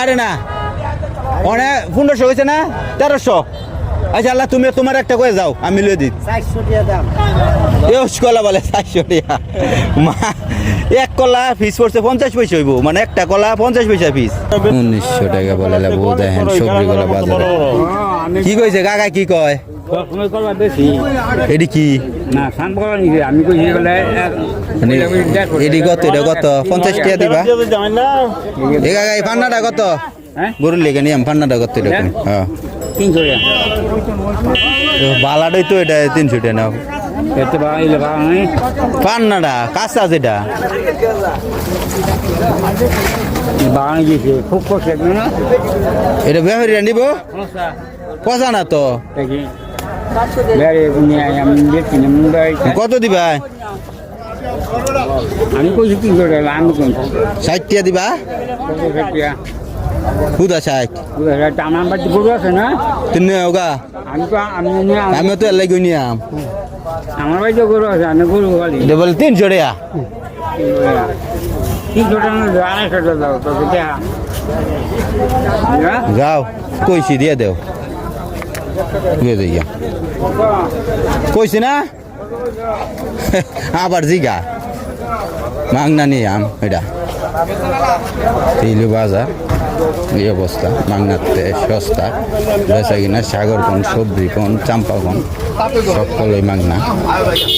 আরে না। অনেক পনেরোশো হয়েছে না? তেরোশো। আচ্ছা আল্লাহ তুমি তোমার একটা করে যাও আমি লিয়ে দিই। এস কলা বলে চারশো টাকা মা এক কলা ফিস পড়ছে পঞ্চাশ পয়সা হইব। মানে একটা কলা পঞ্চাশ পয়সা পিস উনিশশো টাকা বলে বউ দেখেন সবজি কলা বাজারে। কি কইছে কাকা কি কয়? এটি কি? না করা আমি মানে কত এটা কত? পঞ্চাশ টাকা দিবা? এ কাকা এই পান্নাটা কত? হ্যাঁ? গরুর লেগে নিয়াম পান্নাটা কত এটা? হ্যাঁ। তিনশো টাকা তো বালাটাই তো এটা তিনশো টাকা নাও। পান্নাটা কাঁচা যেটা। খুব কষ্ট এটা ব্যবহারীরা নিব? পচা না তো? কত দিবা? আমি কইছি তিনশো টাকা আমি কোনটা ষাট টাকা দিবা? কত টাকা হুদা ষাট। আমার বাড়িতে গরু আছে না? তুমি ওগা। আমি তো আমি আম- তো এর লাগি নিয়াম আমার বাড়িতে গরু আছে আমি গরু খালি। এটা বলে তিনশো টাকা তিনশো টাকা আড়াইশো টাকা দাও তোকে হ্যাঁ? যাও কইছি দিয়ে দেও। দিয়ে দিই কইছি না? আবার জিগা। মাংনা নিয়ে আম, এটা। তিলু বাজার, এই অবস্থা। মাংনাতে সস্তা। বেচা কিনা সাগর কোন, সবজি কোন, চাম্পা কোন, সব কলই মাংনা।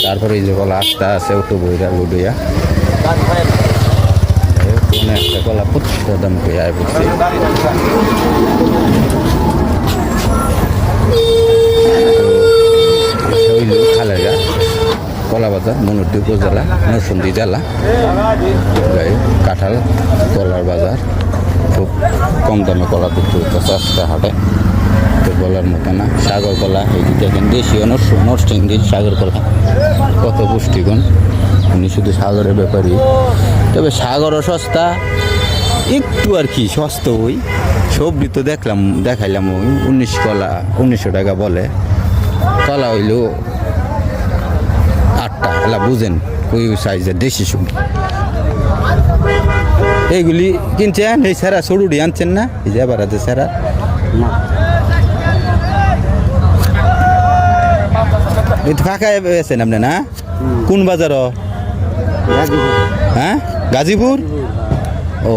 তারপরে এই যে কলা আস্তা আছে ওটু বইরা লুডুয়া কোনো একটা কলা প্রচুর দাম করে আয় কলাবাজার মনুদ্দি উপজেলা, নরসিংদী জেলা। কাঁঠাল, কলার বাজার, খুব কম দামে কলা বিক্রি হইতেছে আজকে হাটে তো বলার মতো না, সাগর কলা, এই দেখেন দেশীয় নরস- নরসিংদীর সাগর কলা। কত পুষ্টিগুণ। উনি শুধু সাগরের ব্যাপারই। তবে সাগরও সস্তা। একটু আর কি সস্তা ওই। সবজি তো দেখলাম, দেখাইলাম ওই। উনিশ কলা, উনিশশো টাকা বলে। কলা হইল আটটা এলা বুঝেন ওই সাইজের দেশি সবজি। এইগুলি কিনছেন এই স্যারা সরুডি আনছেন না? এই যে আবার আছে স্যারা এই তো ফাঁকা আছেন আপনি না? কোন বাজার? হ্যাঁ? গাজীপুর? ও।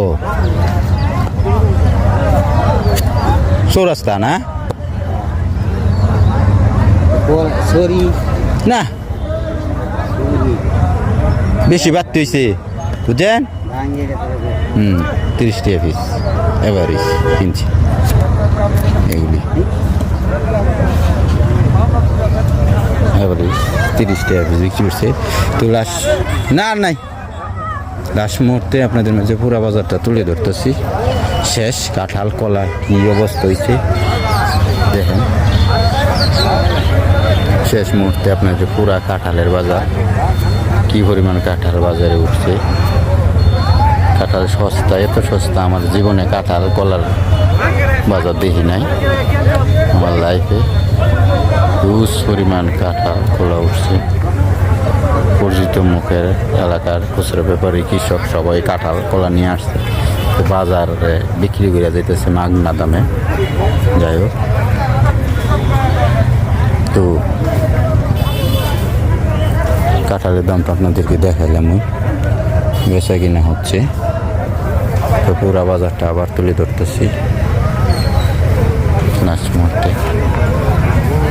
চৌরাস্তা না? সরি। না। বেশি বাড়তে হয়েছে বুঝছেন? হুম, তিরিশ টাকা পিস এভারেজ কিনছি। এগুলি। এভারেজ তিরিশ টাকা পিস বিক্রি করছে। তো লাস্ট না নাই। লাস্ট মুহূর্তে আপনাদের মাঝে পুরা বাজারটা তুলে ধরতেছি। শেষ, কাঁঠাল, কলা কি অবস্থা হয়েছে দেখেন। শেষ মুহূর্তে আপনাদের পুরা কাঁঠালের বাজার। কি পরিমাণ কাঁঠাল বাজারে উঠছে? কাঁঠাল সস্তা, এত সস্তা আমার জীবনে কাঁঠাল কলার বাজার দেখি নাই। আমার লাইফে হিউজ পরিমাণ কাঁঠাল কলা উঠছে। পরিচিত মুখের এলাকার খুচরো ব্যাপারী, কৃষক সবাই কাঁঠাল কলা নিয়ে আসছে। বাজারে বিক্রি করে যেতেছে মাগনা দামে। যাই হোক। তো কাঁঠালের দামটা আপনাদেরকে দেখাইলাম ওই। বেচা কিনা হচ্ছে। তো পুরা বাজারটা আবার তুলে ধরতেছি। লাস্ট মুহূর্তে।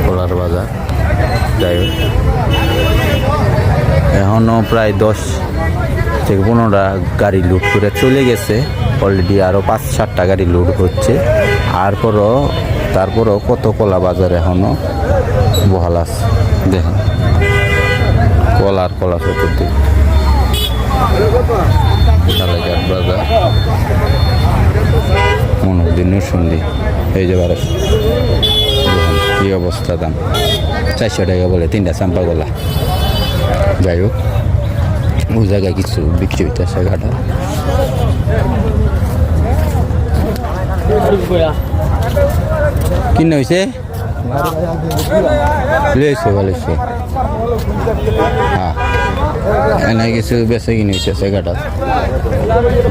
কলার বাজার। যাই হোক। এখনও প্রায় দশ থেকে পনেরোটা গাড়ি লুট করে চলে গেছে। অলরেডি আরও পাঁচ, সাতটা গাড়ি লুট হচ্ছে। তারপরও তারপরও কত কলা বাজার এখনও বহাল আছে। দেখেন। কলার কলা চতুর্দিক কালাঘাট এই যে বারো। কি অবস্থা দাম? চারশো টাকা বলে তিনটা চাম্পা গলা। যাই হোক, ওই জায়গায় কিছু বিক্রি হইতেছে ঘাটা। কিনে হয়েছে লইছে বলেছে एना किस बेस की नहीं चेसे घटा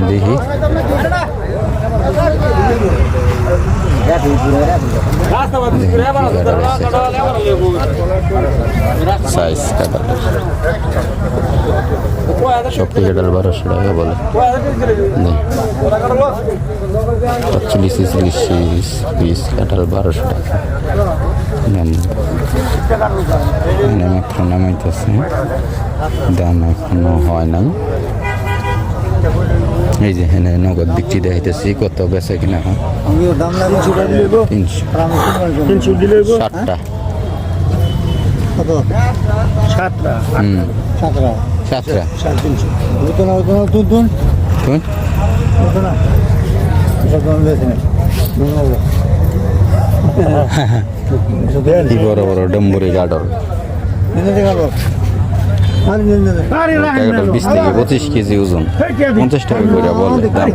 दी সাইজ কাটালের সবটি বারোশো টাকা বলে। চল্লিশ, তিরিশ পিস কাটাল বারোশো টাকা। মাত্র নামাইতেছে। দাম এখনও হয় নাই। এই যে এখানে নগদ বিক্রি দেখাইতেছি কত বেচা কিনা হয়? তিনশো। ষাটটা সাতটা কি বড় বড় ডম্বুরি গাডল গাডল বিশ থেকে পঁচিশ কেজি ওজন। পঞ্চাশ টাকা করে বলে দাম।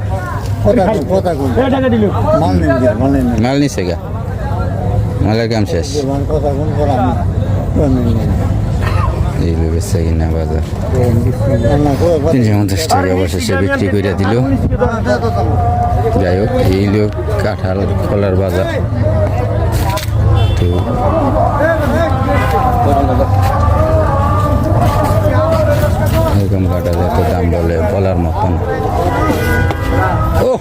মাল নিছে গা। মালের কাম শেষ। এই কিনা বাজার। তিনশো পঞ্চাশ টাকা অবশেষে বিক্রি করে দিল। যাই হোক এই লোক কাঁঠাল কলার বাজার। তো এরকম কাঁঠাল এত দাম বলে, বলার মতন। ও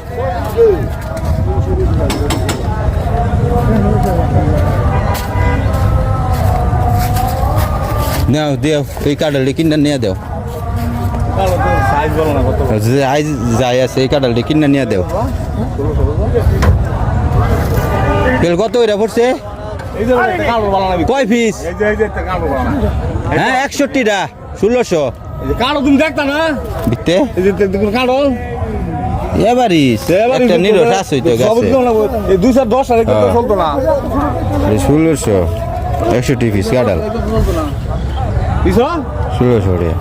নাও, দেও, এই কাঁঠালটি কিনে নিয়ে দেও। সাইজ যাই আছে, এই দেও। তেল কত কয় হ্যাঁ একষট্টিটা, ষোলোশো। কালো তুমি দেখতা না? তুমি কালো? এবারিস একটা নিরস আছে তো গাছে। এই দুইশো দশ সালে কিন্তু হ্যাঁ। চলতো না। ষোলোশো একষট্টি পিস কাঁঠাল বুঝছ ষোলোশো টাকা।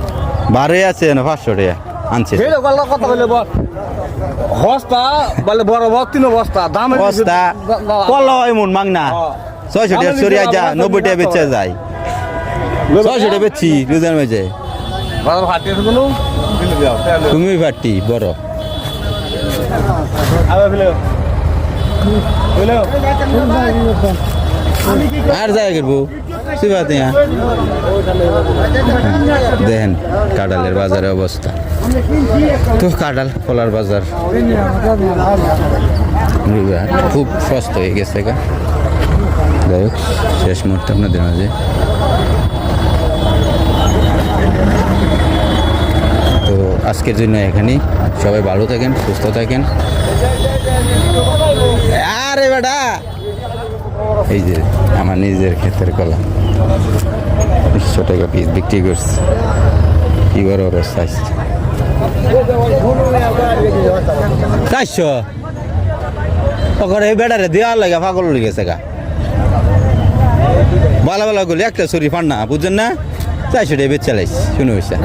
বারোই আছে না পাঁচশো টাকা? আনছে। কথা বলে বল বস্তা বলে বড় বস্তা বস্তা। দাম বস্তা কল এমন মাংনা। ছয়শো টাকা সরিয়া যা নব্বই টাকা বেচা যায়। ছয়শো টাকা বেচছি রোজার মাঝে তুমি পারটি বড়। আর যায় করব সিবাত দেখেন কাঁঠালের বাজারের অবস্থা। তো কাঁঠাল কলার বাজার। খুব সস্তা হয়ে গেছে গা। যাই হোক শেষ মুহূর্তে আপনাদের মাঝে তো আজকের জন্য এখানেই। সবাই ভালো থাকেন সুস্থ থাকেন। আরে বেটা। এই যে আমার নিজের ক্ষেতের কলা। একশো টাকা পিস বিক্রি করছে। কি বড় বড় সাইজ চারশো। ওখানে এই বেটারে দেওয়ার লাগে পাগল হয়ে গেছে গা। ভালো ভালো করলে একটা শরীর ফান না বুঝছেন না? চারশো টাকা বেচ চালাইছি, শুনে হয়েছে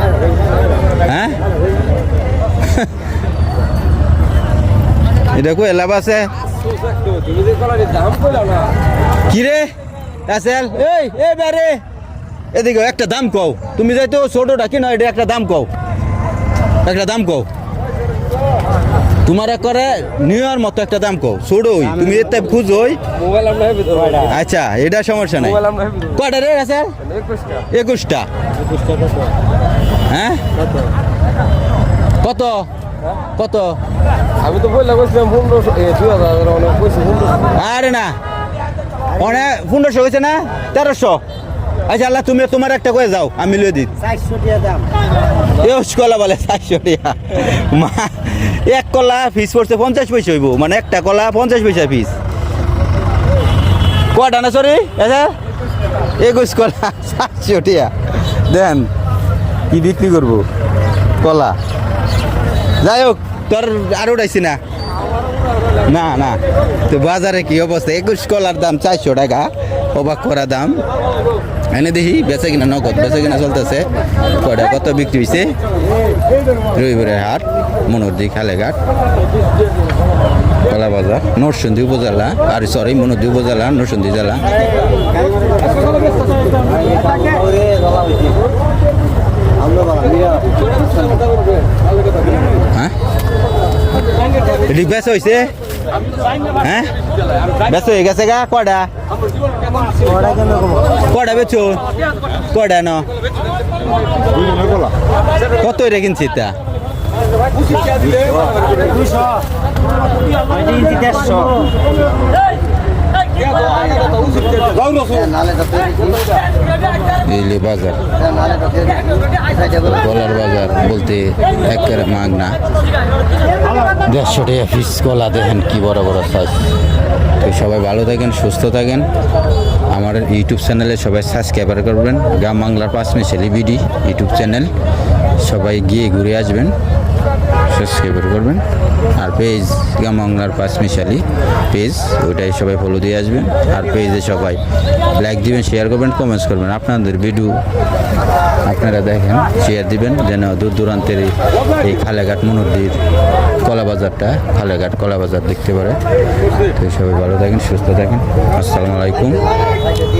হ্যাঁ? এটা কই, লাভ আছে? কি রে আসেল এই এই বারে এদিকে একটা দাম কও। তুমি যাইতো ছোটটা কিনো, এটা একটা দাম কও। একটা দাম কও। তোমার করে নিয়ার মতো একটা দাম কও। ছোটই তুমি এতে মোবাইল আমরা আচ্ছা এটা সমস্যা নাই। কয়টা রে আসেল একুশটা। হ্যাঁ? কত? কত? আমি তো বললাম আরে না। অনেক পনেরোশো হয়েছে না? তেরোশো। আচ্ছা আল্লাহ তুমি তোমার একটা করে যাও আমি লিয়ে দিই। কলা বলে চারশো টাকা। মা এক কলা ফিস পড়ছে পঞ্চাশ পয়সা হইব মানে একটা কলা পঞ্চাশ পয়সা ফিস কটা না সরি আচ্ছা একুশ কলা চারশো টাকা। দেন কি বিক্রি করব? কলা। যাই হোক তোর আর উঠাইছি না। না না তো বাজারে কি অবস্থা? একুশ কলার দাম চারশো টাকা। অবাক করা দাম। এনে দেখি বেচা কিনা নগদ, বেচা কিনা চলতেছে। কয়টা, কত বিক্রি হয়েছে রবিবারের হাট মনোরদি খালেঘাট কলা বাজার, নরসিংদী উপজেলা। আর সরি মনোরদি উপজেলা, নরসিংদী জেলা। হ্যাঁ? বেচা হয়েছে হ্যাঁ? ব্যস্ত হয়ে গেছে গা কটা কটা বেচো? কটা ন কত রে কিনছি তা? বাজার। কলার বাজার বলতে একের মাগ না দেড়শো টাকা পিস কলা দেখেন কি বড় বড় সাইজ তো সবাই ভালো থাকেন, সুস্থ থাকেন। আমার ইউটিউব চ্যানেলে সবাই সাবস্ক্রাইবার করবেন। গ্রাম বাংলার পাঁচ মিশালি বিডি ইউটিউব চ্যানেল। সবাই গিয়ে ঘুরে আসবেন, সাবস্ক্রাইবার করবেন। আর পেজ, গ্রাম বাংলার পাঁচ মিশালি পেজ ওইটাই সবাই ফলো দিয়ে আসবেন। আর পেজে সবাই লাইক দিবেন শেয়ার করবেন কমেন্টস করবেন। আপনাদের ভিডিও আপনারা দেখেন শেয়ার দিবেন, যেন দূর দূরান্তের এই- খালেঘাট মনুদ্দির কলা বাজারটা খালেঘাট কলা বাজার দেখতে পারে। তো সবাই ভালো থাকেন, সুস্থ থাকেন। আসসালামু আলাইকুম।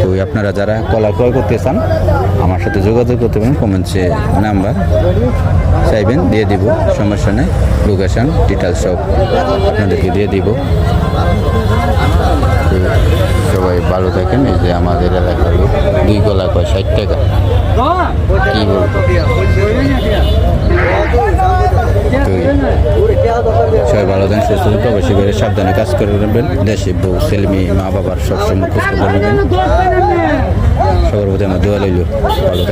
তো আপনারা যারা কলা ক্রয় করতে চান, আমার সাথে যোগাযোগ করতে পারেন কমেন্টসে নাম্বার চাইবেন, দিয়ে দিব, সমস্যা নেই। লোকেশন ডিটেলস সব আপনাদেরকে দিয়ে দিব। সবাই ভালো থাকেন, এই যে আমাদের এলাকার লোক দুই গলা কয়, ষাট টাকা? কি সবাই ভালো থাকেন, সুস্থ থাকুন, অবশ্যই করে সাবধানে কাজ করে নেবেন দেশে বউ, ছেলে, মেয়ে, মা, বাবার সবসময় খোঁজ খবর সবার প্রতি আমার দোয়া লইল ভালো